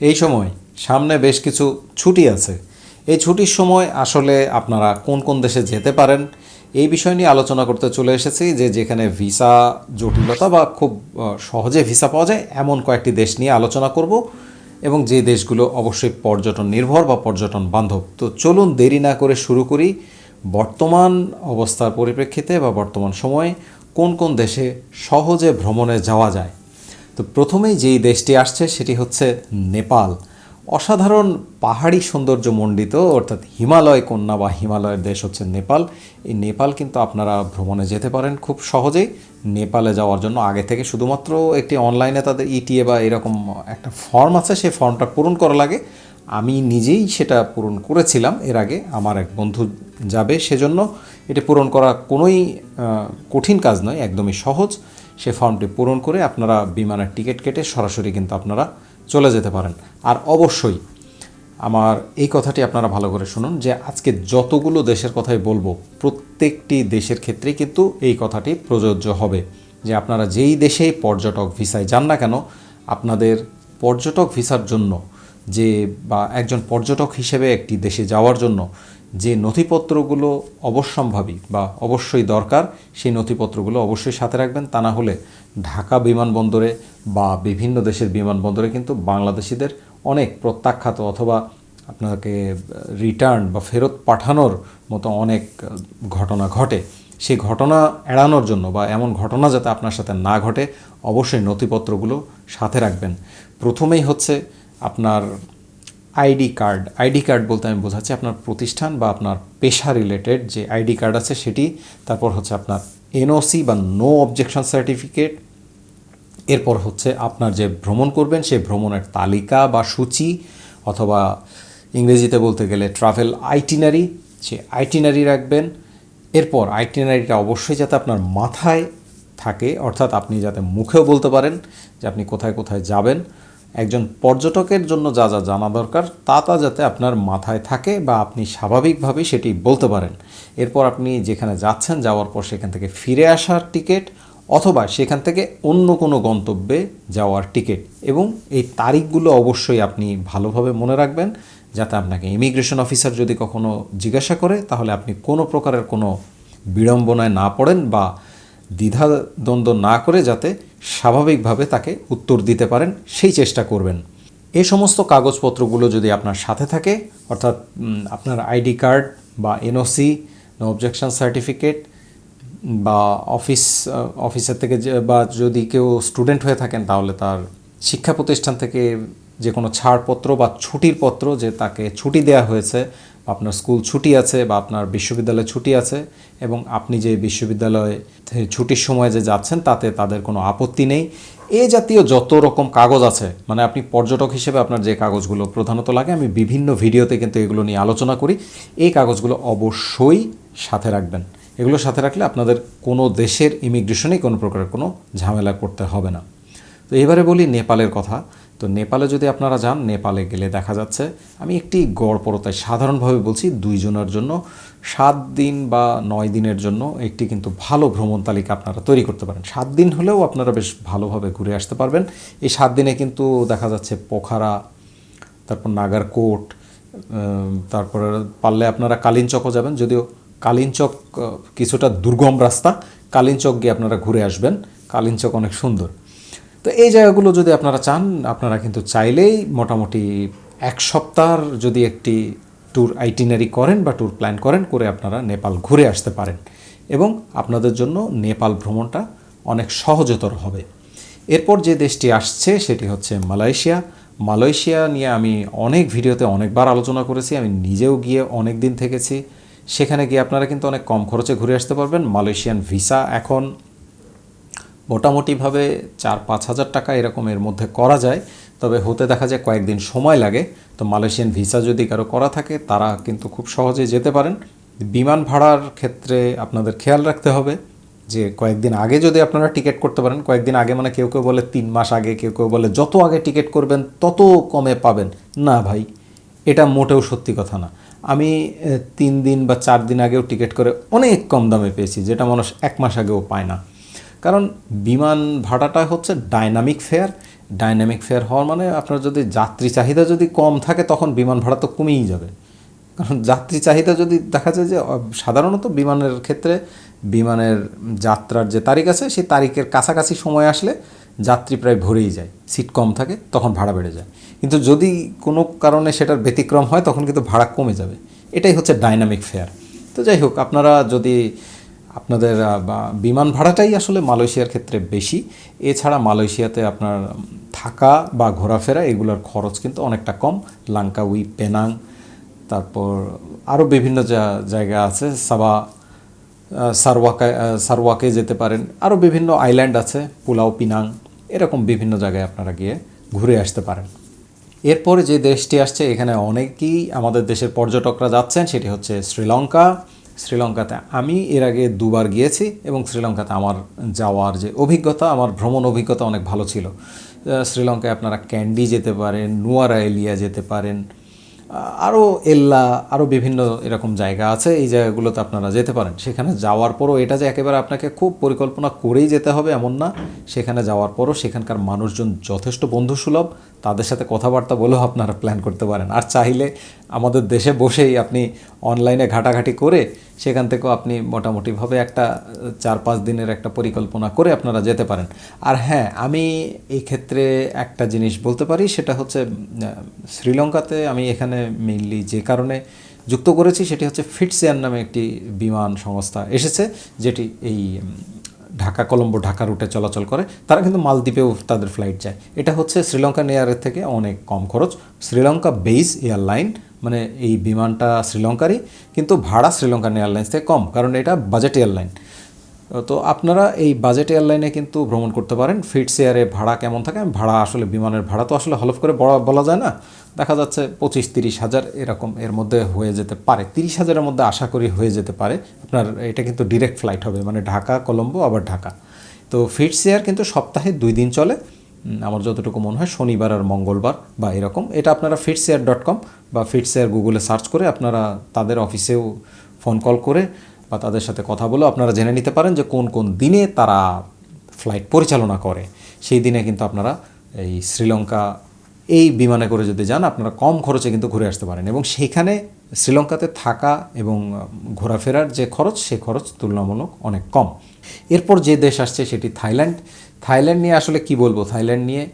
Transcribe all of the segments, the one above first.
এই সময় সামনে বেশ কিছু ছুটি আছে। এই ছুটির সময় আসলে আপনারা কোন কোন দেশে যেতে পারেন, এই বিষয় নিয়ে আলোচনা করতে চলে এসেছি যে যেখানে ভিসা জটিলতা বা খুব সহজে ভিসা পাওয়া যায় এমন কয়েকটি দেশ নিয়ে আলোচনা করব এবং যে দেশগুলো অবশ্যই পর্যটন নির্ভর বা পর্যটন বান্ধব। তো চলুন দেরি না করে শুরু করি, বর্তমান অবস্থার পরিপ্রেক্ষিতে বা বর্তমান সময়ে কোন কোন দেশে সহজে ভ্রমণে যাওয়া যায়। তো প্রথমেই যেই দেশটি আসছে সেটি হচ্ছে নেপাল। অসাধারণ পাহাড়ি সৌন্দর্য মণ্ডিত, অর্থাৎ হিমালয় কন্যা বা হিমালয়ের দেশ হচ্ছে নেপাল। এই নেপাল কিন্তু আপনারা ভ্রমণে যেতে পারেন খুব সহজেই। নেপালে যাওয়ার জন্য আগে থেকে শুধুমাত্র একটি অনলাইনে তাদের ইটিএ বা এরকম একটা ফর্ম আছে, সেই ফর্মটা পূরণ করা লাগে। আমি নিজেই সেটা পূরণ করেছিলাম এর আগে, আমার এক বন্ধু যাবে সেজন্য। এটি পূরণ করা কোনোই কঠিন কাজ নয়, একদমই সহজ। সে ফর্মটি পূরণ করে আপনারা বিমানের টিকিট কেটে সরাসরি কিন্তু আপনারা চলে যেতে পারেন। আর অবশ্যই আমার এই কথাটি আপনারা ভালো করে শুনুন যে আজকে যতগুলো দেশের কথাই বলব, প্রত্যেকটি দেশের ক্ষেত্রে কিন্তু এই কথাটি প্রযোজ্য হবে। যে আপনারা যেই দেশেই পর্যটক ভিসায় যান না কেন, আপনাদের পর্যটক ভিসার জন্য যে বা একজন পর্যটক হিসেবে একটি দেশে যাওয়ার জন্য যে নথিপত্রগুলো অবশ্যম্ভাবী বা অবশ্যই দরকার, সেই নথিপত্রগুলো অবশ্যই সাথে রাখবেন। তা না হলে ঢাকা বিমানবন্দরে বা বিভিন্ন দেশের বিমানবন্দরে কিন্তু বাংলাদেশিদের অনেক প্রত্যাখ্যাত অথবা আপনাকে রিটার্ন বা ফেরত পাঠানোর মতো অনেক ঘটনা ঘটে। সেই ঘটনা এড়ানোর জন্য বা এমন ঘটনা যাতে আপনার সাথে না ঘটে, অবশ্যই নথিপত্রগুলো সাথে রাখবেন। প্রথমেই হচ্ছে আপনার আইডি কার্ড। আইডি কার্ড বলতে আমি বোঝাচ্ছি আপনার প্রতিষ্ঠান বা আপনার পেশা রিলেটেড যে আইডি কার্ড আছে সেটি, তারপর হচ্ছে আপনার এনওসি বা নো অবজেকশন সার্টিফিকেট এরপর হচ্ছে আপনার যে ভ্রমণ করবেন সেই ভ্রমণের তালিকা বা সূচি, অথবা ইংরেজিতে বলতে গেলে ট্রাভেল আইটিনারি সে আইটিনারি রাখবেন। এরপর আইটিনারিটা অবশ্যই যাতে আপনার মাথায় থাকে, অর্থাৎ আপনি যাতে মুখেও বলতে পারেন যে আপনি কোথায় কোথায় যাবেন। একজন পর্যটকের জন্য যা যা জানা দরকার, তা তা যাতে আপনার মাথায় থাকে বা আপনি স্বাভাবিকভাবেই সেটি বলতে পারেন। এরপর আপনি যেখানে যাচ্ছেন, যাওয়ার পর সেখান থেকে ফিরে আসার টিকিট অথবা সেখান থেকে অন্য কোনো গন্তব্যে যাওয়ার টিকিট এবং এই তারিখগুলো অবশ্যই আপনি ভালোভাবে মনে রাখবেন যাতে আপনাকে ইমিগ্রেশন অফিসার যদি কখনো জিজ্ঞাসা করে, তাহলে আপনি কোনো প্রকারের কোনো বিড়ম্বনায় না পড়েন বা দ্বিধাদ্বন্দ্ব না করে যাতে স্বাভাবিকভাবে তাকে উত্তর দিতে পারেন, সেই চেষ্টা করবেন। এই সমস্ত কাগজপত্রগুলো যদি আপনার সাথে থাকে, অর্থাৎ আপনার আইডি কার্ড বা এনওসি নো অবজেকশন সার্টিফিকেট বা অফিস অফিসের থেকে বা যদি কেউ স্টুডেন্ট হয়ে থাকেন, তাহলে তার শিক্ষা প্রতিষ্ঠান থেকে যে কোনো ছাড়পত্র বা ছুটির পত্র যে তাকে ছুটি দেওয়া হয়েছে আপনার স্কুল ছুটি আছে বা আপনার বিশ্ববিদ্যালয়ে ছুটি আছে এবং আপনি যে বিশ্ববিদ্যালয়ে ছুটির সময় যে যাচ্ছেন তাতে তাদের কোনো আপত্তি নেই। এ জাতীয় যত রকম কাগজ আছে মানে আপনি পর্যটক হিসেবে আপনার যে কাগজগুলো প্রধানত লাগে, আমি বিভিন্ন ভিডিওতে কিন্তু এগুলো নিয়ে আলোচনা করি। এই কাগজগুলো অবশ্যই সাথে রাখবেন। এগুলো সাথে রাখলে আপনাদের কোনো দেশের ইমিগ্রেশনে কোনো প্রকারের কোনো ঝামেলা করতে হবে না। তো এবারে বলি নেপালের কথা। তো নেপালে যদি আপনারা যান, নেপালে গেলে দেখা যাচ্ছে আমি একটি গড়পরতায় সাধারণভাবে বলছি দুইজনের জন্য, সাত দিন বা নয় দিনের জন্য একটি কিন্তু ভালো ভ্রমণ তালিকা আপনারা তৈরি করতে পারেন। সাত দিন হলেও আপনারা বেশ ভালোভাবে ঘুরে আসতে পারবেন। এই সাত দিনে কিন্তু দেখা যাচ্ছে পোখারা, তারপর নাগারকোট তারপরে পারলে আপনারা কালিনচকও যাবেন। যদিও কালিনচক কিছুটা দুর্গম রাস্তা, কালিনচক গিয়ে আপনারা ঘুরে আসবেন। কালিনচক অনেক সুন্দর। তো এই জায়গাগুলো যদি আপনারা চান, আপনারা কিন্তু চাইলেই মোটামুটি এক সপ্তাহর যদি একটি ট্যুর আইটিনারি করেন বা ট্যুর প্ল্যান করেন, করে আপনারা নেপাল ঘুরে আসতে পারেন। এবং আপনাদের জন্য নেপাল ভ্রমণটা অনেক সহজতর হবে। এরপর যে দেশটি আসছে, সেটি হচ্ছে মালয়েশিয়া। মালয়েশিয়া নিয়ে আমি অনেক ভিডিওতে অনেকবার আলোচনা করেছি, আমি নিজেও গিয়ে অনেক দিন থেকেছি। সেখানে গিয়ে আপনারা কিন্তু অনেক কম খরচে ঘুরে আসতে পারবেন। মালয়েশিয়ান ভিসা এখন মোটামুটিভাবে চার, পাঁচ হাজার টাকা এরকম এর মধ্যে করা যায়। তবে হতে দেখা যায় কয়েকদিন সময় লাগে। তো মালয়েশিয়ান ভিসা যদি কারও করা থাকে, তারা কিন্তু খুব সহজে যেতে পারেন। বিমান ভাড়ার ক্ষেত্রে আপনাদের খেয়াল রাখতে হবে যে কয়েকদিন আগে যদি আপনারা টিকিট করতে পারেন, কয়েকদিন আগে মানে কেউ কেউ বলে তিন মাস আগে, কেউ কেউ বলে যত আগে টিকিট করবেন, তত কমে পাবেন। না ভাই, এটা মোটেও সত্যি কথা না। আমি তিন দিন বা চার দিন আগেও টিকিট করে অনেক কম দামে পেয়েছি, যেটা মানুষ এক মাস আগেও পায় না। কারণ বিমান ভাড়াটা হচ্ছে ডাইনামিক ফেয়ার ডাইনামিক ফেয়ার হওয়ার মানে আপনার যদি যাত্রী চাহিদা যদি কম থাকে, তখন বিমান ভাড়া তো কমেই যাবে। কারণ যাত্রী চাহিদা যদি দেখা যায় যে সাধারণত বিমানের ক্ষেত্রে বিমানের যাত্রার যে তারিখ আছে, সেই তারিখের কাছাকাছি সময় আসলে যাত্রী প্রায় ভরেই যায়। সিট কম থাকে, তখন ভাড়া বেড়ে যায়। কিন্তু যদি কোনো কারণে সেটার ব্যতিক্রম হয়, তখন কিন্তু ভাড়া কমে যাবে। এটাই হচ্ছে ডাইনামিক ফেয়ার তো যাই হোক, আপনারা যদি আপনাদের বিমান ভাড়াটাই আসলে মালয়েশিয়ার ক্ষেত্রে বেশি। এছাড়া মালয়েশিয়াতে আপনার থাকা বা ঘোরাফেরা এগুলোর খরচ কিন্তু অনেকটা কম। লাঙ্কা লাঙ্কাউই, পেনাং, তারপর আরও বিভিন্ন জা- জায়গা আছে। সাবা সারওয়াকা সারওয়াকে যেতে পারেন। আরও বিভিন্ন আইল্যান্ড আছে, পুলাও, পিনাং, এরকম বিভিন্ন জায়গায় আপনারা গিয়ে ঘুরে আসতে পারেন। এরপরে যে দেশটি আসছে, এখানে অনেকেই আমাদের দেশের পর্যটকরা যাচ্ছেন, সেটি হচ্ছে শ্রীলঙ্কা শ্রীলঙ্কাতে। আমি এর আগে দুবার গিয়েছি এবং শ্রীলঙ্কাতে আমার যাওয়ার যে অভিজ্ঞতা, আমার ভ্রমণ অভিজ্ঞতা অনেক ভালো ছিল। শ্রীলঙ্কায় আপনারা ক্যান্ডি যেতে পারেন, নুয়ারা এলিয়া যেতে পারেন আরও এল্লা, আরও বিভিন্ন এরকম জায়গা আছে, এই জায়গাগুলোতে আপনারা যেতে পারেন। সেখানে যাওয়ার পরও এটা যে একেবারে আপনাকে খুব পরিকল্পনা করেই যেতে হবে এমন না। সেখানে যাওয়ার পরও সেখানকার মানুষজন যথেষ্ট বন্ধুসুলভ তাদের সাথে কথাবার্তা বলেও আপনারা প্ল্যান করতে পারেন। আর চাইলে আমাদের দেশে বসেই আপনি অনলাইনে ঘাটাঘাটি করে সেখান থেকেও আপনি মোটামুটিভাবে একটা, চার, পাঁচ দিনের একটা পরিকল্পনা করে আপনারা যেতে পারেন। আর হ্যাঁ আমি এই ক্ষেত্রে একটা জিনিস বলতে পারি, সেটা হচ্ছে শ্রীলঙ্কাতে আমি এখানে মেইনলি যে কারণে যুক্ত করেছি, সেটি হচ্ছে ফিটসেয়ার নামে একটি বিমান সংস্থা এসেছে, যেটি এই ঢাকা কলম্বো ঢাকা রুটে চলাচল করে, তারা কিন্তু মালদ্বীপেও তাদের ফ্লাইট যায়। এটা হচ্ছে শ্রীলঙ্কান এয়ারের থেকে অনেক কম খরচ। শ্রীলঙ্কা বেস এয়ারলাইন মানে এই বিমানটা শ্রীলঙ্কারই, কিন্তু ভাড়া শ্রীলঙ্কান এয়ারলাইন্স থেকে কম, কারণ এটা বাজেট এয়ারলাইন তো আপনারা এই বাজেট এয়ারলাইনে কিন্তু ভ্রমণ করতে পারেন। ফিটস এয়ারে ভাড়া কেমন থাকে? ভাড়া আসলে, বিমানের ভাড়া তো আসলে হলফ করে বলা বলা যায় না। দেখা যাচ্ছে পঁচিশ তিরিশ হাজার এরকম এর মধ্যে হয়ে যেতে পারে। তিরিশ হাজারের মধ্যে আশা করি হয়ে যেতে পারে। আপনার এটা কিন্তু ডিরেক্ট ফ্লাইট হবে মানে ঢাকা, কলম্বো, আবার ঢাকা। তো ফিটস এয়ার কিন্তু সপ্তাহে দুই দিন চলে। আমার যতটুকু মনে হয় শনিবার আর মঙ্গলবার বা এরকম। এটা আপনারা ফিটসেয়ার ডট কম বা ফিটসেয়ার গুগলে সার্চ করে আপনারা তাদের অফিসেও ফোন কল করে বা তাদের সাথে কথা বলে আপনারা জেনে নিতে পারেন যে কোন কোন দিনে তারা ফ্লাইট পরিচালনা করে। সেই দিনে কিন্তু আপনারা এই শ্রীলঙ্কা এই বিমানে করে যদি যান, আপনারা কম খরচে কিন্তু ঘুরে আসতে পারেন। এবং সেখানে শ্রীলঙ্কাতে থাকা এবং ঘোরাফেরার যে খরচ, সে খরচ তুলনামূলক অনেক কম। এরপর যে দেশ আসছে সেটি থাইল্যান্ড। থাইল্যান্ড নিয়ে আসলে কি বলব? থাইল্যান্ড নিয়ে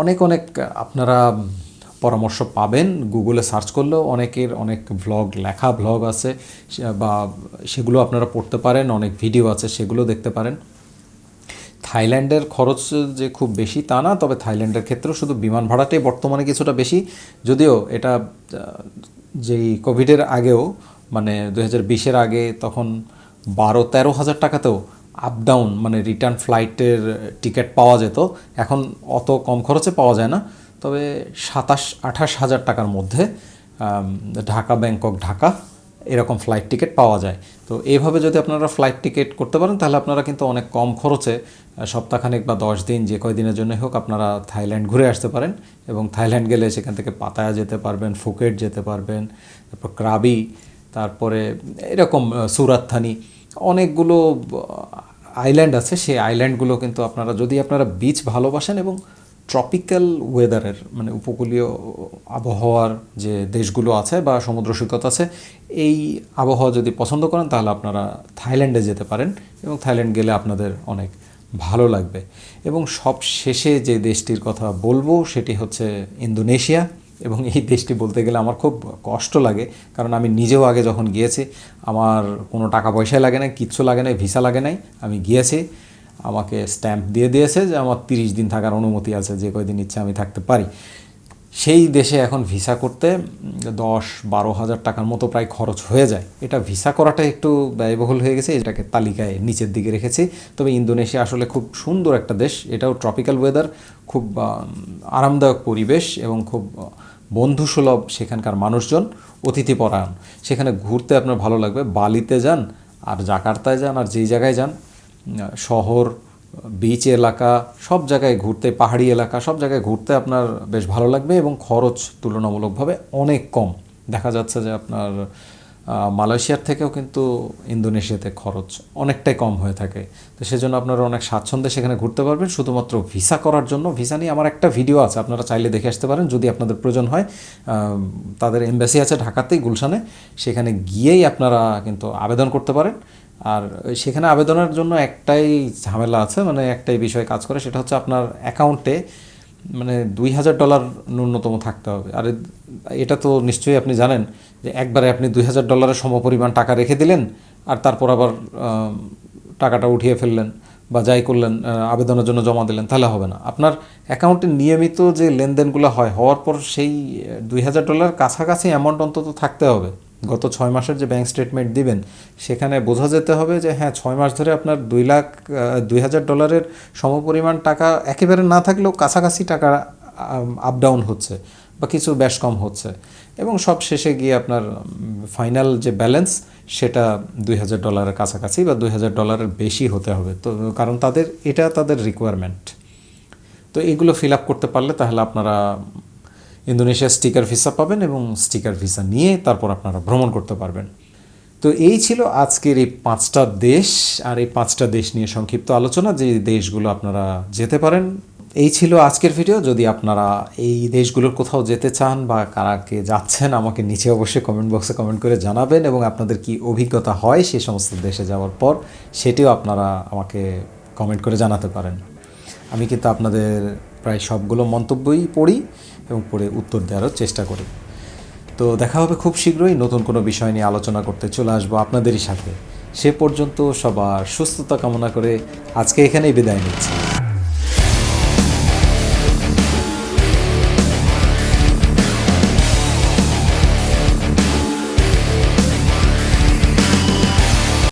অনেক অনেক আপনারা পরামর্শ পাবেন। গুগলে সার্চ করলেও অনেকের অনেক ভ্লগ লেখা ভ্লগ আছে বা সেগুলো আপনারা পড়তে পারেন, অনেক ভিডিও আছে, সেগুলো দেখতে পারেন। থাইল্যান্ডের খরচ যে খুব বেশি তা না, তবে থাইল্যান্ডের ক্ষেত্রেও শুধু বিমান ভাড়াটাই বর্তমানে কিছুটা বেশি। যদিও এটা যেই কোভিডের আগেও মানে দু হাজার বিশের আগে তখন বারো তেরো হাজার টাকাতেও আপ ডাউন মানে রিটার্ন ফ্লাইটের টিকিট পাওয়া যেত। এখন অত কম খরচে পাওয়া যায় না। তবে সাতাশ আঠাশ হাজার টাকার মধ্যে ঢাকা, ব্যাংকক, ঢাকা এরকম ফ্লাইট টিকিট পাওয়া যায়। তো এইভাবে যদি আপনারা ফ্লাইট টিকিট করতে পারেন, তাহলে আপনারা কিন্তু অনেক কম খরচে সপ্তাহখানেক বা দশ দিন যে কয়দিনের জন্য হোক আপনারা থাইল্যান্ড ঘুরে আসতে পারেন এবং থাইল্যান্ড গেলে সেখান থেকে পাতায়া যেতে পারবেন, ফুকেট যেতে পারবেন, তারপর ক্রাবি, তারপরে এরকম সুরাতথানি, অনেকগুলো আইল্যান্ড আছে। সেই আইল্যান্ডগুলো কিন্তু আপনারা, যদি আপনারা বিচ ভালোবাসেন এবং ট্রপিক্যাল ওয়েদারের মানে উপকূলীয় আবহাওয়ার যে দেশগুলো আছে বা সমুদ্র সৈকত আছে, এই আবহাওয়া যদি পছন্দ করেন, তাহলে আপনারা থাইল্যান্ডে যেতে পারেন এবং থাইল্যান্ড গেলে আপনাদের অনেক ভালো লাগবে। এবং সব শেষে যে দেশটির কথা বলব, সেটি হচ্ছে ইন্দোনেশিয়া। এবং এই দেশটি বলতে গেলে আমার খুব কষ্ট লাগে, কারণ আমি নিজেও আগে যখন গিয়েছি, আমার কোনো টাকা পয়সাই লাগে না কিচ্ছু লাগে নাই, ভিসা লাগে নাই, আমি গিয়েছি। আমাকে স্ট্যাম্প দিয়ে দিয়েছে যে আমার তিরিশ দিন থাকার অনুমতি আছে, যে কয়দিন ইচ্ছে আমি থাকতে পারি। সেই দেশে এখন ভিসা করতে দশ বারো হাজার টাকার মতো প্রায় খরচ হয়ে যায়। এটা ভিসা করাটা একটু ব্যয়বহুল হয়ে গেছে, এটাকে তালিকায় নিচের দিকে রেখেছি। তবে ইন্দোনেশিয়া আসলে খুব সুন্দর একটা দেশ, এটাও ট্রপিক্যাল ওয়েদার খুব আরামদায়ক পরিবেশ এবং খুব বন্ধুসুলভ সেখানকার মানুষজন অতিথিপরায়ণ সেখানে ঘুরতে আপনার ভালো লাগবে, বালিতে যান আর জাকার্তায় যান আর যেই জায়গায় যান শহর বিচ এলাকা, সব জায়গায় ঘুরতে, পাহাড়ি এলাকা, সব জায়গায় ঘুরতে আপনার বেশ ভালো লাগবে এবং খরচ তুলনামূলকভাবে অনেক কম। দেখা যাচ্ছে যে আপনার মালয়েশিয়ার থেকেও কিন্তু ইন্দোনেশিয়াতে খরচ অনেকটাই কম হয়ে থাকে। তো সেজন্য আপনারা অনেক স্বাচ্ছন্দ্যে সেখানে ঘুরতে পারবেন। শুধুমাত্র ভিসা করার জন্য ভিসা নিয়ে আমার একটা ভিডিও আছে, আপনারা চাইলে দেখে আসতে পারেন। যদি আপনাদের প্রয়োজন হয় তাদের এমবাসি আছে ঢাকাতেই, গুলশানে। সেখানে গিয়েই আপনারা কিন্তু আবেদন করতে পারেন। আর সেখানে আবেদনের জন্য একটাই ঝামেলা আছে মানে একটাই বিষয় কাজ করে, সেটা হচ্ছে আপনার অ্যাকাউন্টে মানে দুই হাজার ডলার ন্যূনতম থাকতে হবে। আর এটা তো নিশ্চয়ই আপনি জানেন যে একবারে আপনি দুই হাজার ডলারের সমপরিমাণ টাকা রেখে দিলেন আর তারপর আবার টাকাটা উঠিয়ে ফেললেন বা যাই করলেন আবেদনের জন্য জমা দিলেন, তাহলে হবে না। আপনার অ্যাকাউন্টে নিয়মিত যে লেনদেনগুলো হয়, হওয়ার পর সেই দুই হাজার ডলার কাছাকাছি অ্যামাউন্ট অন্তত থাকতে হবে। গত ছয় মাসের যে ব্যাংক স্টেটমেন্ট দিবেন, সেখানে বোঝা যেতে হবে যে হ্যাঁ ছয় মাস ধরে আপনার দুই লাখ দুই হাজার ডলারের সমপরিমাণ টাকা একেবারে না থাকলেও কাছাকাছি টাকা আপ ডাউন হচ্ছে। বা কিছু ব্যাস কম হচ্ছে। এবং সব শেষে গিয়ে আপনার ফাইনাল যে ব্যালেন্স সেটা দুই হাজার ডলারের কাছাকাছি বা দুই হাজার ডলারের বেশি হতে হবে। তো, কারণ তাদের, এটা তাদের রিকোয়ারমেন্ট তো এগুলো ফিল আপ করতে পারলে তাহলে আপনারা ইন্দোনেশিয়া স্টিকার ভিসা পাবেন এবং স্টিকার ভিসা নিয়ে তারপর আপনারা ভ্রমণ করতে পারবেন। তো এই ছিল আজকের এই পাঁচটা দেশ আর এই পাঁচটা দেশ নিয়ে সংক্ষিপ্ত আলোচনা। যে দেশগুলো আপনারা যেতে পারেন এই ছিল আজকের ভিডিও যদি আপনারা এই দেশগুলোর কোথাও যেতে চান বা কারা কে যাচ্ছেন, আমাকে নিচে অবশ্যই কমেন্ট বক্সে কমেন্ট করে জানাবেন এবং আপনাদের কি অভিজ্ঞতা হয় সেই সমস্ত দেশে যাওয়ার পর, সেটিও আপনারা আমাকে কমেন্ট করে জানাতে পারেন। আমি কিন্তু আপনাদের প্রায় সবগুলো মন্তব্যই পড়ি এবং পড়ে উত্তর দেওয়ারও চেষ্টা করি। তো দেখা হবে খুব শীঘ্রই, নতুন কোনো বিষয় নিয়ে আলোচনা করতে চলে আসব আপনাদেরই সাথে। সে পর্যন্ত সবার সুস্থতা কামনা করে আজকে এখানেই বিদায় নিচ্ছি।